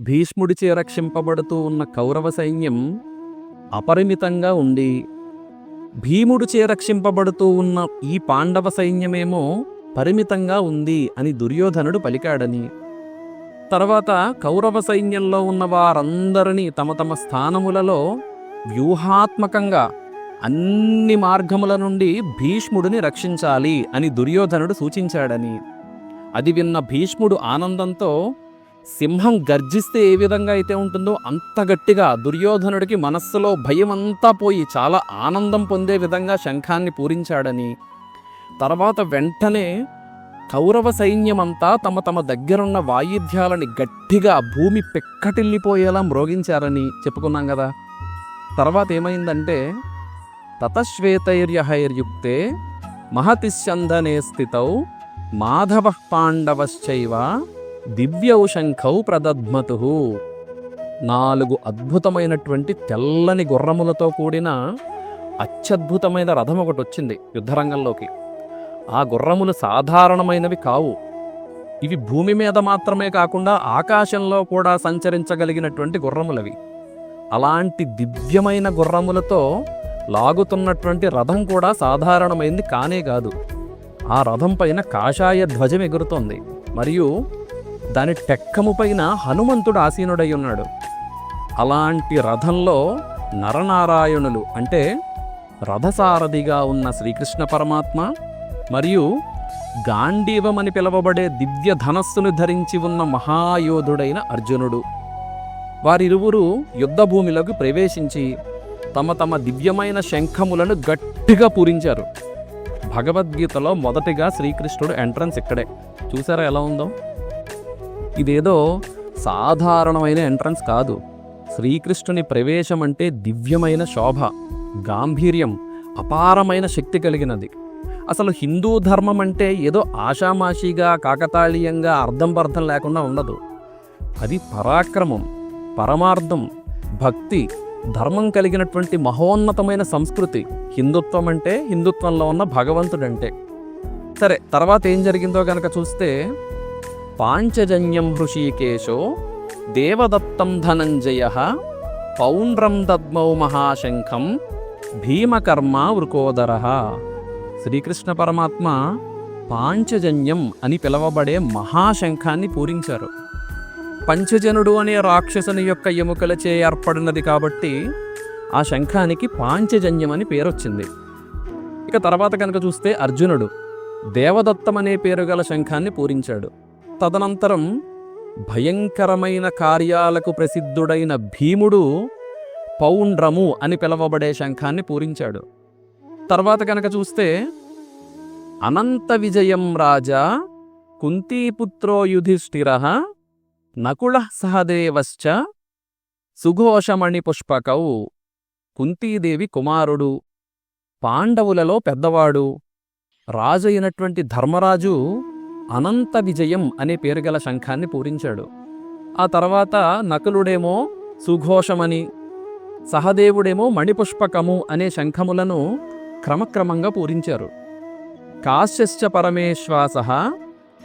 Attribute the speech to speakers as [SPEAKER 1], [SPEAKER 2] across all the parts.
[SPEAKER 1] భీష్ముడిచే రక్షింపబడుతూ ఉన్న కౌరవ సైన్యం అపరిమితంగా ఉండి భీముడిచే రక్షింపబడుతూ ఉన్న ఈ పాండవ సైన్యమేమో పరిమితంగా ఉంది అని దుర్యోధనుడు పలికాడని. తర్వాత కౌరవ సైన్యంలో ఉన్న వారందరినీ తమ తమ స్థానములలో వ్యూహాత్మకంగా అన్ని మార్గముల నుండి భీష్ముడిని రక్షించాలి అని దుర్యోధనుడు సూచించాడని. అది విన్న భీష్ముడు ఆనందంతో సింహం గర్జిస్తే ఏ విధంగా అయితే ఉంటుందో అంత గట్టిగా దుర్యోధనుడికి మనస్సులో భయం అంతా పోయి చాలా ఆనందం పొందే విధంగా శంఖాన్ని పూరించాడని. తర్వాత వెంటనే కౌరవ సైన్యమంతా తమ తమ దగ్గరున్న వాయిద్యాలని గట్టిగా భూమి పెక్కటిల్లిపోయేలా మ్రోగించారని చెప్పుకున్నాం కదా. తర్వాత ఏమైందంటే తతశ్వేతైర్యహైర్యుక్తే మహతిశ్చందనే స్థితౌ మాధవ పాండవశ్చైవ దివ్యౌ శంఖౌ ప్రదద్మతు నాలుగు అద్భుతమైనటువంటి తెల్లని గుర్రములతో కూడిన అత్యద్భుతమైన రథం ఒకటి వచ్చింది యుద్ధరంగంలోకి. ఆ గుర్రములు సాధారణమైనవి కావు. ఇవి భూమి మీద మాత్రమే కాకుండా ఆకాశంలో కూడా సంచరించగలిగినటువంటి గుర్రములవి. అలాంటి దివ్యమైన గుర్రములతో లాగుతున్నటువంటి రథం కూడా సాధారణమైంది కానే కాదు. ఆ రథం పైన కాషాయ ధ్వజం ఎగురుతోంది. మరియు దాని టెక్కము పైన హనుమంతుడు ఆసీనుడై ఉన్నాడు. అలాంటి రథంలో నరనారాయణులు అంటే రథసారథిగా ఉన్న శ్రీకృష్ణ పరమాత్మ మరియు గాంధీవమని పిలవబడే దివ్య ధనస్సును ధరించి ఉన్న మహాయోధుడైన అర్జునుడు. వారిరువురు యుద్ధభూమిలోకి ప్రవేశించి తమ తమ దివ్యమైన శంఖములను గట్టిగా పూరించారు. భగవద్గీతలో మొదటిగా శ్రీకృష్ణుడు ఎంట్రన్స్ ఇక్కడే. చూసారా ఎలా ఉందో? ఇదేదో సాధారణమైన ఎంట్రన్స్ కాదు. శ్రీకృష్ణుని ప్రవేశం అంటే దివ్యమైన శోభ గాంభీర్యం అపారమైన శక్తి కలిగినది. అసలు హిందూ ధర్మం అంటే ఏదో ఆషామాషిగా కాకతాళీయంగా అర్థం పర్థం లేకుండా ఉండదు. అది పరాక్రమం పరమార్థం భక్తి ధర్మం కలిగినటువంటి మహోన్నతమైన సంస్కృతి. హిందుత్వం అంటే హిందుత్వంలో ఉన్న భగవంతుడంటే. సరే తర్వాత ఏం జరిగిందో కనుక చూస్తే పాంచజన్యం హృషీకేశో దేవదత్తం ధనంజయ పౌండ్రం దద్మౌ మహాశంఖం భీమకర్మ వృకోదర శ్రీకృష్ణ పరమాత్మ పాంచజన్యం అని పిలవబడే మహాశంఖాన్ని పూరించారు. పంచజనుడు అనే రాక్షసుని యొక్క ఎముకలచే ఏర్పడినది కాబట్టి ఆ శంఖానికి పాంచజన్యం అని పేరొచ్చింది. ఇక తర్వాత కనుక చూస్తే అర్జునుడు దేవదత్తం అనే పేరు గల శంఖాన్ని పూరించాడు. తదనంతరం భయంకరమైన కార్యాలకు ప్రసిద్ధుడైన భీముడు పౌండ్రము అని పిలవబడే శంఖాన్ని పూరించాడు. తర్వాత కనుక చూస్తే అనంత విజయం రాజా కుంతీపుత్రో యుధిష్ఠిర నకుళ సహదేవశ్చ సుఘోషమణి పుష్పకౌ కుంతీదేవి కుమారుడు పాండవులలో పెద్దవాడు. రాజు అయినటువంటి ధర్మరాజు అనంత విజయం అనే పేరు గల శంఖాన్ని పూరించాడు. ఆ తర్వాత నకులుడేమో సుఘోషమని సహదేవుడేమో మణిపుష్పకము అనే శంఖములను క్రమక్రమంగా పూరించారు. కాశ్యశ్చ పరమేశ్వాస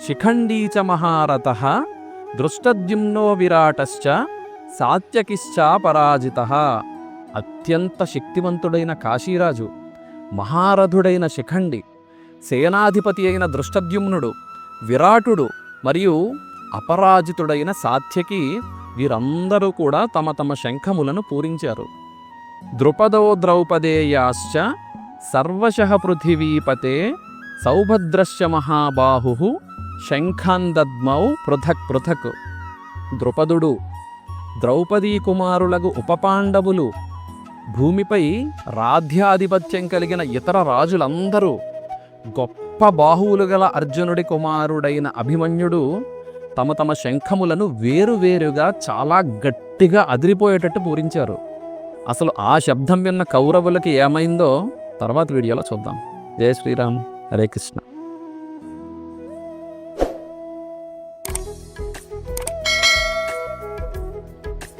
[SPEAKER 1] శిఖండీ చ మహారథ దృష్టద్యుమ్నో విరాటశ్చ సాత్యకిశ్చ పరాజిత. అత్యంత శక్తివంతుడైన కాశీరాజు మహారథుడైన శిఖండి సేనాధిపతి అయిన దృష్టద్యుమ్నుడు విరాటుడు మరియు అపరాజితుడైన సాత్యకి వీరందరూ కూడా తమ తమ శంఖములను పూరించారు. ద్రుపదో ద్రౌపదేయాశ్చ సర్వశ పృథివీపతే సౌభద్రశ్చ మహాబాహు శంఖాందద్మౌ పృథక్ పృథక్. ద్రుపదుడు ద్రౌపదీ కుమారులకు ఉపపాండవులు భూమిపై రాధ్యాధిపత్యం కలిగిన ఇతర రాజులందరూ గొప్ప గొప్ప బాహువులు గల అర్జునుడి కుమారుడైన అభిమన్యుడు తమ తమ శంఖములను వేరువేరుగా చాలా గట్టిగా అదిరిపోయేటట్టు పూరించారు. అసలు ఆ శబ్దం విన్న కౌరవులకి ఏమైందో తర్వాత వీడియోలో చూద్దాం. జయ శ్రీరామ్. హరే కృష్ణ.